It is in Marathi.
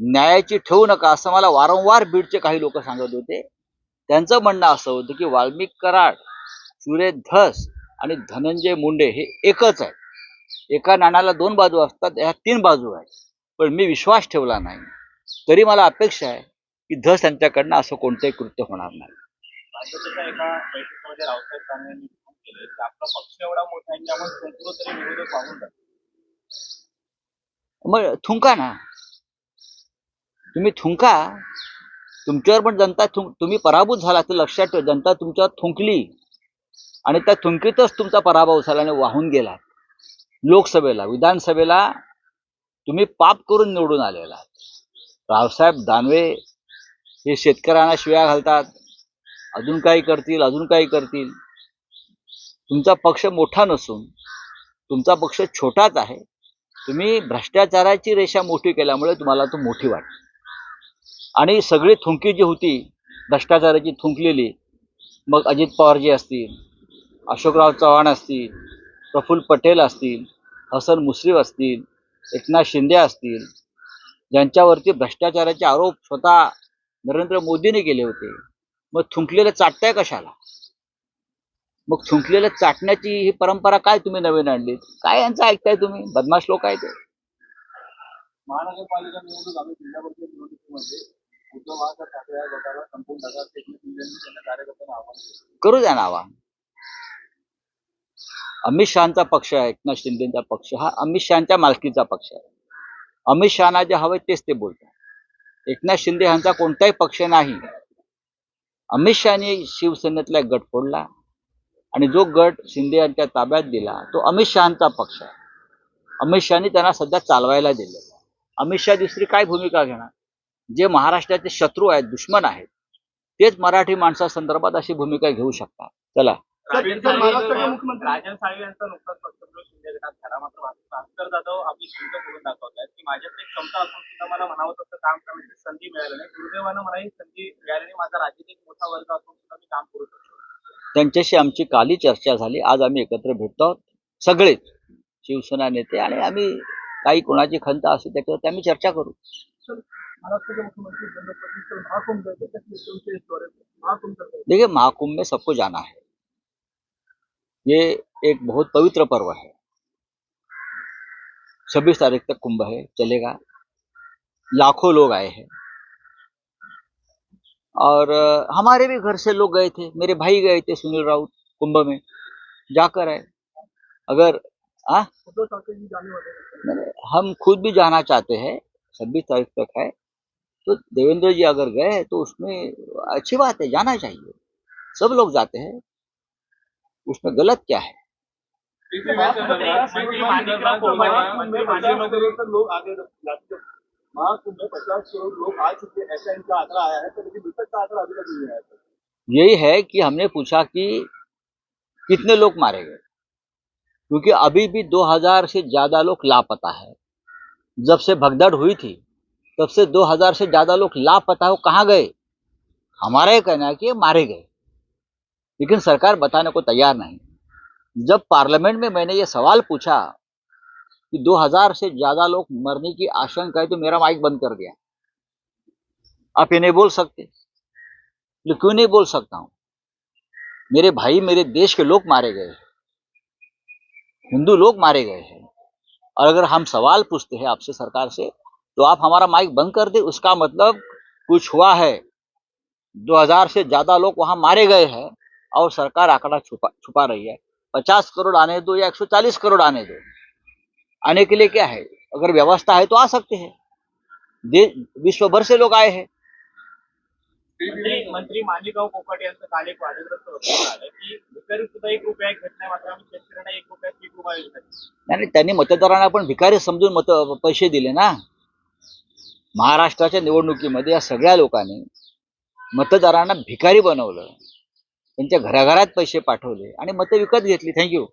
न्यायाची ठेवू नका असं मला वारंवार बीडचे काही लोक सांगत होते. त्यांचं म्हणणं असं होतं की वाल्मिक कराड सुरेश धस आणि धनंजय मुंडे हे एकच आहे एका नाण्याला दोन बाजू असतात ह्या तीन बाजू आहेत. पण मी विश्वास ठेवला नाही. तरी मला अपेक्षा आहे की धस यांच्याकडनं असं कोणतंही कृत्य होणार नाही. मग थुंका ना. तुम्ही थुंका. तुमच्यावर पण जनता थुंक तुम्ही पराभूत झाला तर लक्षात ठेव. जनता तुमच्यावर थुंकली. आणि त्या थुंकीतच तुमचा पराभव झाला आणि वाहून गेला. लोकसभेला विधानसभेला तुम्ही पाप करून निवडून आलेला रावसाहेब दानवे हे शेतकऱ्यांना शिव्या घालतात. अजून काही करतील अजून काही करतील. तुमचा पक्ष मोठा नसून तुमचा पक्ष छोटाच आहे. तुम्ही भ्रष्टाचाराची रेषा मोठी केल्यामुळे तुम्हाला तो मोठी वाटते. आणि सगळी थुंकी जी होती भ्रष्टाचाराची थुंकलेली मग अजित पवारजी असतील अशोकराव चव्हाण असतील प्रफुल्ल पटेल असतील हसन मुश्रीफ असतील एकनाथ शिंदे असतील ज्यांच्यावरती भ्रष्टाचाराचे आरोप स्वतः नरेंद्र मोदीने केले होते मग थुंकलेलं चाटताय कशाला? मग थुंकलेलं चाटण्याची ही परंपरा काय तुम्ही नवीन आणलीत? काय यांचं ऐकताय तुम्ही? बदमाश लोक आहे ते. महानगरपालिका निवडणूक आम्ही जिल्हा परिषद निवडणुकीमध्ये करू द्या ना अमित शहाचा पक्ष आहे एकनाथ शिंदेचा पक्ष. हा अमित शहाच्या मालकीचा पक्ष आहे. अमित शहाना जे हवे तेच ते बोलतात. एकनाथ शिंदे यांचा कोणताही पक्ष नाही. अमित शहाने शिवसेनेतला एक गट फोडला आणि जो गट शिंदे यांच्या ताब्यात दिला तो अमित शहाचा पक्ष आहे. अमित शहानी त्यांना सध्या चालवायला दिलेला अमित शहा दुसरी काय भूमिका घेणार? जे महाराष्ट्राचे शत्रू आहेत दुश्मन आहेत तेच मराठी माणसासंदर्भात अशी भूमिका घेऊ शकतात. चला. राजन साळवी यांचा नुकताच पक्षप्रवेश शिंदे गटात झाला. मात्र भास्कर जाधव आपली खंत करून दाखवत आहेत की माझ्याकडे क्षमता असून सुद्धा मला म्हणावं तसं काम करण्याची संधी मिळाली नाही. दुर्दैवानं मला ही संधी मिळाली नाही. माझा राज्यात एक मोठा वर्ग असून सुद्धा मी काम करू शकतो त्यांच्याशी आमची काली चर्चा झाली. आज आम्ही एकत्र भेटतो आहोत. सगळेच शिवसेना नेते आणि आम्ही काही कोणाची खंत असेल त्याच्यावरती आम्ही चर्चा करू. महाराष्ट्र के मुख्यमंत्री देवेंद्र फडणवीस महाकुंभ गए थे देखिए महाकुंभ में सबको जाना है। ये एक बहुत पवित्र पर्व है। छब्बीस तारीख तक कुंभ है चलेगा। लाखों लोग आए हैं। और हमारे भी घर से लोग गए थे। मेरे भाई गए थे सुनील राउत कुंभ में। जाकर आए। अगर आ हैं। हम खुद भी जाना चाहते हैं। छब्बीस तारीख तक है। तो देवेंद्र जी अगर गए तो उसमें अच्छी बात है, जाना चाहिए। सब लोग जाते हैं। उसमें गलत क्या है? यही है कि हमने पूछा कि कितने लोग मारे गए? क्योंकि अभी भी 2000 से ज़्यादा लोग लापता है। जब से भगदड़ हुई थी तब से 2000 से ज़्यादा लोग लापता हो, कहाँ गए? हमारा ये कहना है कि मारे गए। लेकिन सरकार बताने को तैयार नहीं। जब पार्लियामेंट में मैंने ये सवाल पूछा कि 2000 से ज़्यादा लोग मरने की आशंका है तो मेरा माइक बंद कर दिया। आप ये नहीं बोल सकते। क्यों नहीं बोल सकता हूँ? मेरे भाई मेरे देश के लोग मारे गए हिंदू लोग मारे गए हैं। और अगर हम सवाल पूछते हैं आपसे सरकार से तो आप हमारा माइक बंद कर दे उसका मतलब कुछ हुआ है। 2000 से ज़्यादा लोग वहाँ मारे गए हैं और सरकार आंकड़ा छुपा छुपा रही है। 50 करोड़ आने दो या 140 करोड़ आने दो। आने के लिए क्या है? अगर व्यवस्था है तो आ सकते हैं। विश्व भर से लोग आए हैं। मंत्री माणिकराव कोकाटे यांचं काल एक वादग्रस्त वक्तव्य आलं की भिकारी सुद्धा एक रुपया घेत नाही मात्र आम्ही शेतकऱ्यांना एक रुपया पीक. नाही नाही, त्यांनी मतदारांना पण भिकारी समजून मत पैसे दिले ना. महाराष्ट्राच्या निवडणुकीमध्ये या सगळ्या लोकांनी मतदारांना भिकारी बनवलं. त्यांच्या घराघरात पैसे पाठवले आणि मतं विकत घेतली. थँक्यू